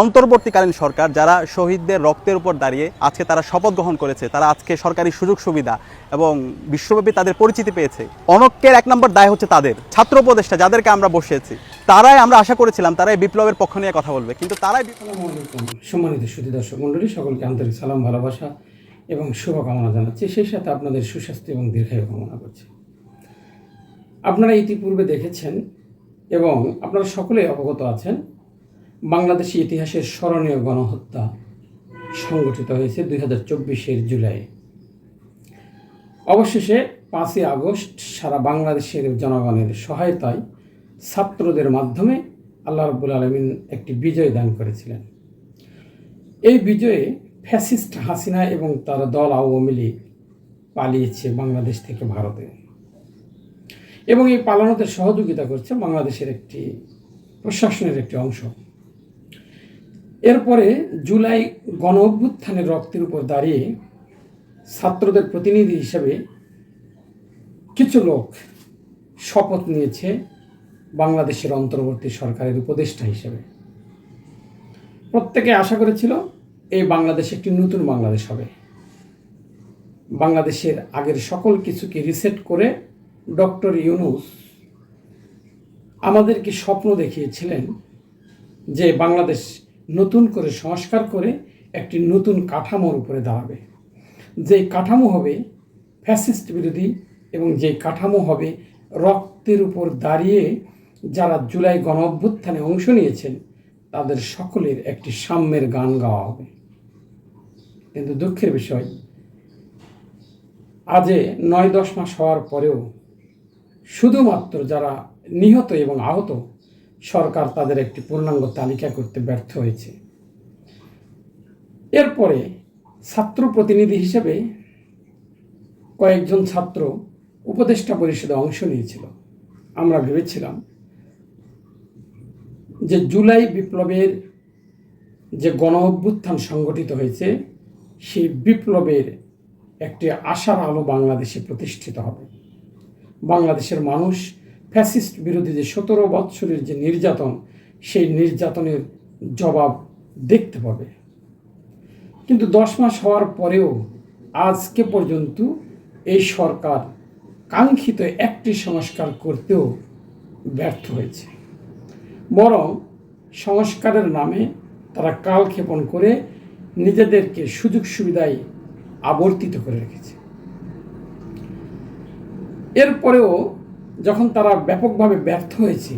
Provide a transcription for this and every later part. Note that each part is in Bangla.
অন্তর্বর্তীকালীন সরকার যারা শহীদদের রক্তের উপর দাঁড়িয়ে আজকে তারা শপথ গ্রহণ করেছে, তারা আজকে সরকারি সুযোগ সুবিধা এবং বিশ্বব্যাপী তাদের পরিচিতি পেয়েছে। অনক্যের এক নম্বর দায় হচ্ছে তাদের। ছাত্র উপদেষ্টা যাদেরকে আমরা বসিয়েছি, তারাই আমরা আশা করেছিলাম তারাই বিপ্লবের পক্ষ নিয়ে কথা বলবে, কিন্তু তারাই সম্মানিত সুধী দর্শক মণ্ডলী, সকলকে আন্তরিক সালাম, ভালোবাসা এবং শুভকামনা জানাচ্ছি। সেই সাথে আপনাদের সুস্বাস্থ্য এবং দীর্ঘায়ু কামনা করছি। আপনারা ইতিপূর্বে দেখেছেন এবং আপনারা সকলেই অবগত আছেন বাংলাদেশি ইতিহাসের স্মরণীয় গণহত্যা সংগঠিত হয়েছে দুই হাজার চব্বিশের জুলাই। অবশেষে পাঁচই আগস্ট সারা বাংলাদেশের জনগণের সহায়তায় ছাত্রদের মাধ্যমে আল্লাহ রব্বুল আলমিন একটি বিজয় দান করেছিলেন। এই বিজয়ে ফ্যাসিস্ট হাসিনা এবং তার দল আওয়ামী লীগ পালিয়েছে বাংলাদেশ থেকে ভারতে। এবং এই পালানোতে সহযোগিতা করছে বাংলাদেশের একটি প্রশাসনের একটি অংশ। এরপরে জুলাই গণ অভ্যুত্থানের রক্তের উপর দাঁড়িয়ে ছাত্রদের প্রতিনিধি হিসেবে কিছু লোক শপথ নিয়েছে বাংলাদেশের অন্তর্বর্তী সরকারের উপদেষ্টা হিসেবে। প্রত্যেকে আশা করেছিল এই বাংলাদেশ একটি নতুন বাংলাদেশ হবে। বাংলাদেশের আগের সকল কিছুকে রিসেট করে ডক্টর ইউনুস আমাদেরকে স্বপ্ন দেখিয়েছিলেন যে বাংলাদেশ নতুন করে সংস্কার করে একটি নতুন কাঠামোর উপরে দাঁড়াবে যেই কাঠামো হবে ফ্যাসিস্ট বিরোধী এবং যে কাঠামো হবে রক্তের উপর দাঁড়িয়ে যারা জুলাই গণ অভ্যুত্থানে অংশ নিয়েছেন, তাদের সকলের একটি সাম্যের গান গাওয়া হবে। কিন্তু দুঃখের বিষয়, আজে নয় দশ মাস হওয়ার পরেও শুধুমাত্র যারা নিহত এবং আহত সরকার তাদের একটি পূর্ণাঙ্গ তালিকা করতে ব্যর্থ হয়েছে। এরপরে ছাত্র প্রতিনিধি হিসেবে কয়েকজন ছাত্র উপদেষ্টা পরিষদে অংশ নিয়েছিল। আমরা ভেবেছিলাম যে জুলাই বিপ্লবের যে গণ অভ্যুত্থান সংগঠিত হয়েছে, সেই বিপ্লবের একটি আশার আলো বাংলাদেশে প্রতিষ্ঠিত হবে। বাংলাদেশের মানুষ ফ্যাসিস্ট বিরোধী যে সতেরো বৎসরের যে নির্যাতন, সেই নির্যাতনের জবাব দেখতে পাবে। কিন্তু দশ মাস হওয়ার পরেও আজকে পর্যন্ত এই সরকার কাঙ্ক্ষিত একটি সংস্কার করতেও ব্যর্থ হয়েছে। বরং সংস্কারের নামে তারা কালক্ষেপণ করে নিজেদেরকে সুযোগ সুবিধায় আবর্তিত করে রেখেছে। এরপরেও যখন তারা ব্যাপকভাবে ব্যর্থ হয়েছে,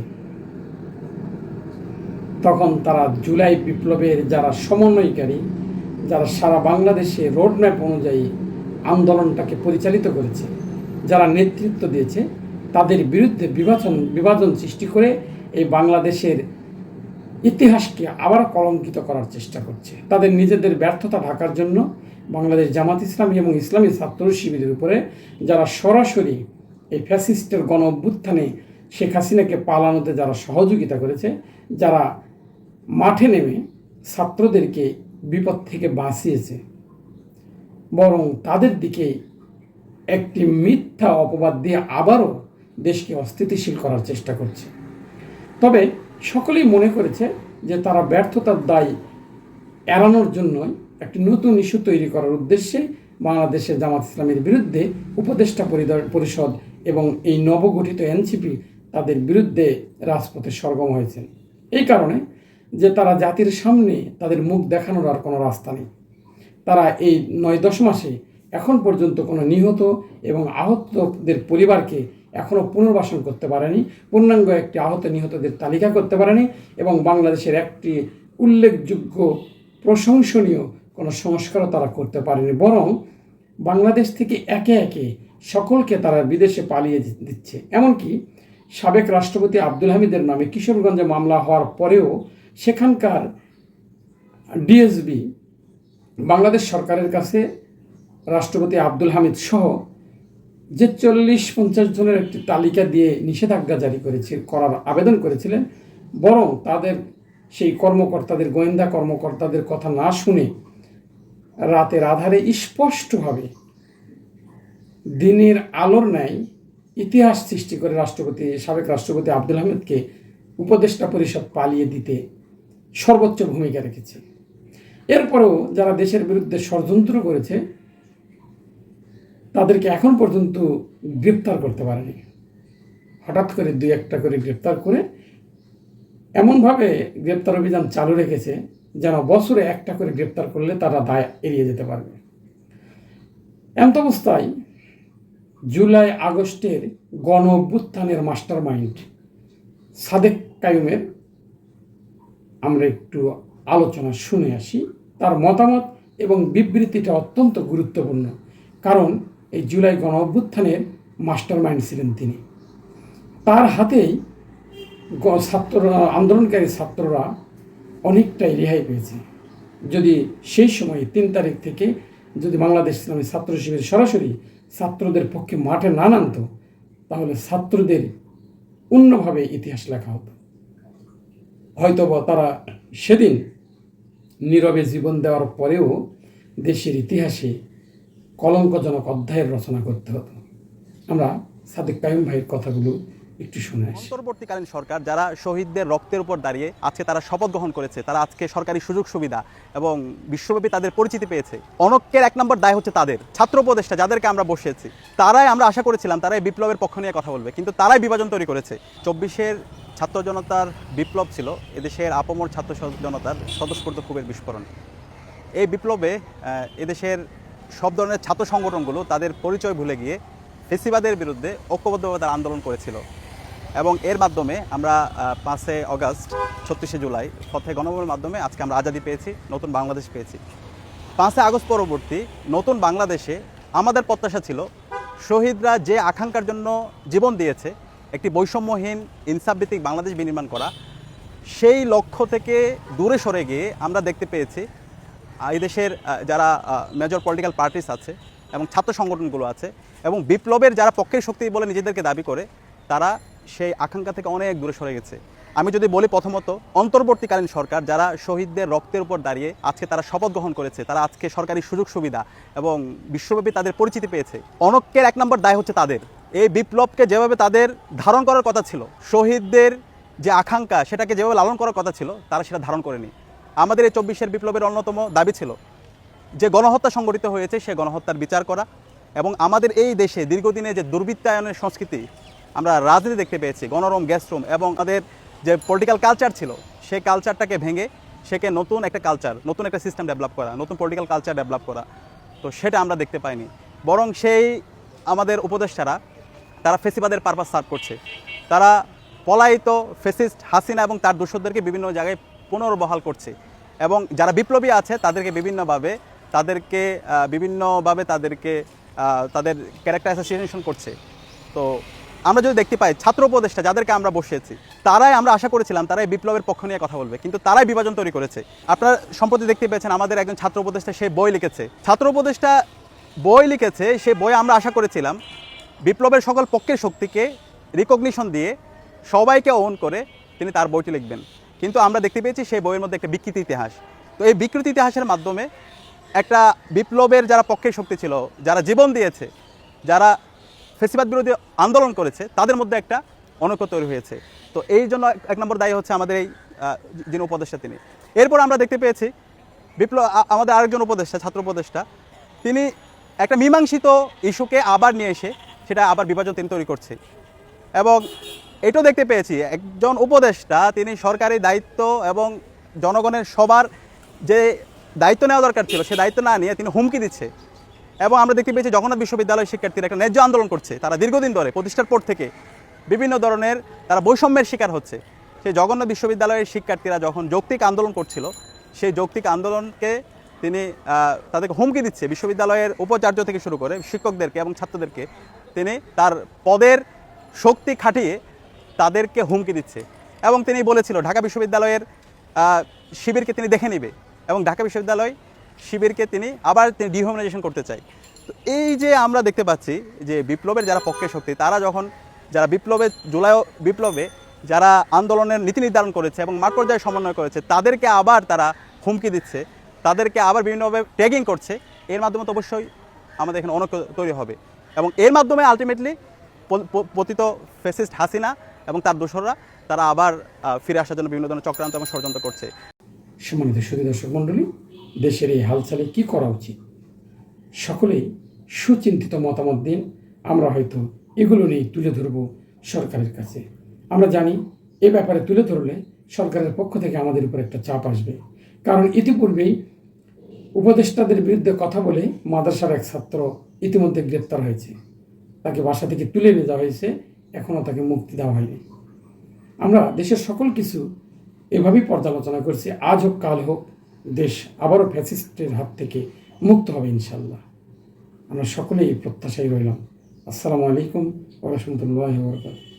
তখন তারা জুলাই বিপ্লবের যারা সমন্বয়কারী, যারা সারা বাংলাদেশে রোড রোডম্যাপ অনুযায়ী আন্দোলনটাকে পরিচালিত করেছে, যারা নেতৃত্ব দিয়েছে, তাদের বিরুদ্ধে বিভাজন বিভাজন সৃষ্টি করে এই বাংলাদেশের ইতিহাসকে আবার কলঙ্কিত করার চেষ্টা করছে। তাদের নিজেদের ব্যর্থতা ঢাকার জন্য বাংলাদেশ জামাত ইসলামী এবং ইসলামী ছাত্র শিবিরের উপরে যারা সরাসরি এই ফ্যাসিস্টের গণ অভ্যুত্থানে শেখ হাসিনাকে পালানোতে যারা সহযোগিতা করেছে, যারা মাঠে নেমে ছাত্রদেরকে বিপদ থেকে বাঁচিয়েছে, বরং তাদের দিকে একটি মিথ্যা অপবাদ দিয়ে আবারও দেশকে অস্থিতিশীল করার চেষ্টা করছে। তবে সকলেই মনে করেছে যে তারা ব্যর্থতার দায় এড়ানোর জন্যই একটি নতুন ইস্যু তৈরি করার উদ্দেশ্যে বাংলাদেশের জামাত ইসলামের বিরুদ্ধে উপদেষ্টা পরিষদ এবং এই নবগঠিত এনসিপি তাদের বিরুদ্ধে রাজপথে সরগম হয়েছেন এই কারণে যে তারা জাতির সামনে তাদের মুখ দেখানোর আর কোনো রাস্তা নেই। তারা এই নয় দশ মাসে এখন পর্যন্ত কোনো নিহত এবং আহতদের পরিবারকে এখনও পুনর্বাসন করতে পারেনি, পূর্ণাঙ্গ একটি আহত নিহতদের তালিকা করতে পারেনি এবং বাংলাদেশের একটি উল্লেখযোগ্য প্রশংসনীয় কোনো সংস্কারও তারা করতে পারেনি। বরং বাংলাদেশ থেকে একে একে সকলকে তারা বিদেশে পালিয়ে দিচ্ছে। এমনকি সাবেক রাষ্ট্রপতি আব্দুল হামিদের নামে কিশোরগঞ্জে মামলা হওয়ার পরেও সেখানকার ডিএসবি, বাংলাদেশ সরকারের কাছে রাষ্ট্রপতি আব্দুল হামিদ সহ যে চল্লিশ পঞ্চাশ জনের একটি তালিকা দিয়ে নিষেধাজ্ঞা জারি করেছে, করার আবেদন করেছিলেন, বরং তাদের সেই কর্মকর্তাদের, গোয়েন্দা কর্মকর্তাদের কথা না শুনে রাতের আধারে স্পষ্টভাবে দিনের আলোর ন্যায় ইতিহাস সৃষ্টি করে রাষ্ট্রপতি, সাবেক রাষ্ট্রপতি আব্দুল হামিদকে উপদেষ্টা পরিষদ পালিয়ে দিতে সর্বোচ্চ ভূমিকা রেখেছে। এরপরেও যারা দেশের বিরুদ্ধে ষড়যন্ত্র করেছে, তাদেরকে এখন পর্যন্ত গ্রেপ্তার করতে পারেনি। হঠাৎ করে দুই একটা করে গ্রেপ্তার করে এমনভাবে গ্রেপ্তার অভিযান চালু রেখেছে যেন বছরে একটা করে গ্রেপ্তার করলে তারা দায় এড়িয়ে যেতে পারবে। এমত অবস্থায় জুলাই আগস্টের গণ অভ্যুত্থানের মাস্টার মাইন্ড সাদেক কায়ুমের আমরা একটু আলোচনা শুনে আসি। তার মতামত এবং বিবৃতিটা অত্যন্ত গুরুত্বপূর্ণ। কারণ এই জুলাই গণ অভ্যুত্থানের মাস্টার মাইন্ড ছিলেন তিনি। তার হাতেই ছাত্ররা আন্দোলনকারী ছাত্ররা অনেকটাই রেহাই পেয়েছে। যদি সেই সময় তিন তারিখ থেকে যদি বাংলাদেশ ইসলামী ছাত্র শিবির সরাসরি ছাত্রদের পক্ষে মাঠে না নামতো, তাহলে ছাত্রদের অন্যভাবে ইতিহাস লেখা হতো। হয়তোবা তারা সেদিন নীরবে জীবন দেওয়ার পরেও দেশের ইতিহাসে কলঙ্কজনক অধ্যায়ের রচনা করতে হতো। আমরা সাদেক কায়ুম ভাইয়ের কথাগুলো একটু শুনে অন্তর্বর্তীকালীন সরকার যারা শহীদদের রক্তের উপর দাঁড়িয়ে আজকে তারা শপথ গ্রহণ করেছে, তারা আজকে সরকারি সুযোগ সুবিধা এবং বিশ্বব্যাপী তাদের পরিচিতি পেয়েছে। অনক্যের এক নম্বর দায় হচ্ছে তাদের। ছাত্র উপদেষ্টা যাদেরকে আমরা বসিয়েছি, তারাই আমরা আশা করেছিলাম তারাই বিপ্লবের পক্ষ নিয়ে কথা বলবে, কিন্তু তারাই বিভাজন তৈরি করেছে। চব্বিশের ছাত্র জনতার বিপ্লব ছিল, এদেশের আপমর ছাত্র জনতার স্বতঃস্ফূর্ত খুবের বিস্ফোরণ। এই বিপ্লবে এদেশের সব ধরনের ছাত্র সংগঠনগুলো তাদের পরিচয় ভুলে গিয়ে ফেসিবাদের বিরুদ্ধে ঐক্যবদ্ধভাবে তারা আন্দোলন করেছিল। এবং এর মাধ্যমে আমরা পাঁচে অগাস্ট, ছত্রিশে জুলাই, পথে গণভবনের মাধ্যমে আজকে আমরা আজাদি পেয়েছি, নতুন বাংলাদেশ পেয়েছি। পাঁচে আগস্ট পরবর্তী নতুন বাংলাদেশে আমাদের প্রত্যাশা ছিল, শহীদরা যে আকাঙ্ক্ষার জন্য জীবন দিয়েছে, একটি বৈষম্যহীন, ইনসাফভিত্তিক বাংলাদেশ বিনির্মাণ করা, সেই লক্ষ্য থেকে দূরে সরে গিয়ে আমরা দেখতে পেয়েছি এই দেশের যারা মেজর পলিটিক্যাল পার্টিস আছে এবং ছাত্র সংগঠনগুলো আছে এবং বিপ্লবের যারা পক্ষের শক্তি বলে নিজেদেরকে দাবি করে, তারা সেই আকাঙ্ক্ষা থেকে অনেক দূরে সরে গেছে। আমি যদি বলি প্রথমত, অন্তর্বর্তীকালীন সরকার যারা শহীদদের রক্তের উপর দাঁড়িয়ে আজকে তারা শপথ গ্রহণ করেছে, তারা আজকে সরকারি সুযোগ সুবিধা এবং বিশ্বব্যাপী তাদের পরিচিতি পেয়েছে। অনক্যের এক নম্বর দায় হচ্ছে তাদের। এই বিপ্লবকে যেভাবে তাদের ধারণ করার কথা ছিল, শহীদদের যে আকাঙ্ক্ষা সেটাকে যেভাবে লালন করার কথা ছিল, তারা সেটা ধারণ করেনি। আমাদের এই চব্বিশের বিপ্লবের অন্যতম দাবি ছিল যে গণহত্যা সংগঠিত হয়েছে, সে গণহত্যার বিচার করা এবং আমাদের এই দেশে দীর্ঘদিনে যে দুর্বৃত্তায়নের সংস্কৃতি আমরা রাজনীতি দেখতে পেয়েছি, গণরম গ্যাসরুম এবং তাদের যে পলিটিক্যাল কালচার ছিল, সেই কালচারটাকে ভেঙে সেকে নতুন একটা কালচার নতুন একটা সিস্টেম ডেভেলপ করা, নতুন পলিটিক্যাল কালচার ডেভেলপ করা। তো সেটা আমরা দেখতে পাইনি। বরং সেই আমাদের উপদেষ্টারা, তারা ফেসিবাদের পারপাস সার্ভ করছে। তারা পলায়িত ফেসিস্ট হাসিনা এবং তার দোষদেরকে বিভিন্ন জায়গায় পুনর্বহাল করছে এবং যারা বিপ্লবী আছে, তাদেরকে বিভিন্নভাবে তাদেরকে বিভিন্নভাবে তাদেরকে তাদের ক্যারেক্টার অ্যাসোসিয়েশন করছে। তো আমরা যদি দেখতে পাই ছাত্র উপদেষ্টা যাদেরকে আমরা বসিয়েছি, তারাই আমরা আশা করেছিলাম তারাই বিপ্লবের পক্ষ নিয়ে কথা বলবে, কিন্তু তারাই বিভাজন তৈরি করেছে। আপনারা সম্প্রতি দেখতে পেয়েছেন আমাদের একজন ছাত্র উপদেষ্টা, সে বই লিখেছে। ছাত্র উপদেষ্টা বই লিখেছে, সে বই আমরা আশা করেছিলাম বিপ্লবের সকল পক্ষের শক্তিকে রিকগনিশন দিয়ে সবাইকে ওন করে তিনি তার বইটি লিখবেন। কিন্তু আমরা দেখতে পেয়েছি সেই বইয়ের মধ্যে একটা বিকৃতি ইতিহাস। তো এই বিকৃতি ইতিহাসের মাধ্যমে একটা বিপ্লবের যারা পক্ষের শক্তি ছিল, যারা জীবন দিয়েছে, যারা ফেসিবাদ বিরোধী আন্দোলন করেছে, তাদের মধ্যে একটা অনৈক্য তৈরি হয়েছে। তো এই জন্য এক- নম্বর দায়ী হচ্ছে আমাদের এই যিনি উপদেষ্টা তিনি। এরপর আমরা দেখতে পেয়েছি, বিপ্লব আমাদের আরেকজন উপদেষ্টা, ছাত্র উপদেষ্টা, তিনি একটা মীমাংসিত ইস্যুকে আবার নিয়ে এসে সেটা আবার বিভাজন তিনি তৈরি করছে। এবং এটাও দেখতে পেয়েছি, একজন উপদেষ্টা, তিনি সরকারি দায়িত্ব এবং জনগণের সবার যে দায়িত্ব নেওয়া দরকার ছিল, সে দায়িত্ব না নিয়ে তিনি হুমকি দিচ্ছে। এবং আমরা দেখতে পেয়েছি জগন্নাথ বিশ্ববিদ্যালয়ের শিক্ষার্থীরা একটা ন্যায্য আন্দোলন করছে। তারা দীর্ঘদিন ধরে প্রতিষ্ঠার পর থেকে বিভিন্ন ধরনের তারা বৈষম্যের শিকার হচ্ছে। সেই জগন্নাথ বিশ্ববিদ্যালয়ের শিক্ষার্থীরা যখন যৌক্তিক আন্দোলন করছিল, সেই যৌক্তিক আন্দোলনকে তিনি তাদেরকে হুমকি দিচ্ছে। বিশ্ববিদ্যালয়ের উপাচার্য থেকে শুরু করে শিক্ষকদেরকে এবং ছাত্রদেরকে তিনি তার পদের শক্তি খাটিয়ে তাদেরকে হুমকি দিচ্ছে। এবং তিনি বলেছিল, ঢাকা বিশ্ববিদ্যালয়ের শিবিরকে তিনি দেখে নেবে। এবং ঢাকা বিশ্ববিদ্যালয় শিবিরকে তিনি আবার তিনি ডিহিউম্যানাইজেশন করতে চাই। তো এই যে আমরা দেখতে পাচ্ছি যে বিপ্লবের যারা পক্ষে শক্তি, তারা যখন যারা বিপ্লবে, জুলাই বিপ্লবে যারা আন্দোলনের নীতি নির্ধারণ করেছে এবং মাঠ পর্যায়ে সমন্বয় করেছে, তাদেরকে আবার তারা হুমকি দিচ্ছে, তাদেরকে আবার বিভিন্নভাবে ট্যাগিং করছে। এর মাধ্যমে তো অবশ্যই আমাদের এখানে অনেক তৈরি হবে। এবং এর মাধ্যমে আলটিমেটলি পতিত ফেসিস্ট হাসিনা এবং তার দোসররা, তারা আবার ফিরে আসার জন্য বিভিন্ন ধরনের চক্রান্ত এবং ষড়যন্ত্র করছে। সম্মানিত সুদী দর্শক মণ্ডলী দেশের এই হালচালে কি করা উচিত? সকলেই সুচিন্তিত মতামত দিন, আমরা হয়তো এগুলো নিয়ে তুলে ধরব সরকারের কাছে। আমরা জানি এ ব্যাপারে তুলে ধরলে সরকারের পক্ষ থেকে আমাদের উপর একটা চাপ আসবে। কারণ ইতিপূর্বেই উপদেষ্টাদের বিরুদ্ধে কথা বলে মাদ্রাসার এক ছাত্র ইতিমধ্যে গ্রেপ্তার হয়েছে। তাকে বাসা থেকে তুলে নিয়ে যাওয়া হয়েছে, এখনও তাকে মুক্তি দেওয়া হয়নি। আমরা দেশের সকল কিছু এভাবেই পর্যালোচনা করছি, আজ হোক, কাল হোক দেশ আবারও ফ্যাসিস্টের হাত থেকে মুক্ত হবে ইনশাল্লাহ আমরা সকলেই প্রত্যাশায় রইলাম। আসসালামু আলাইকুম ওরহমতুল্লাহ বরকাত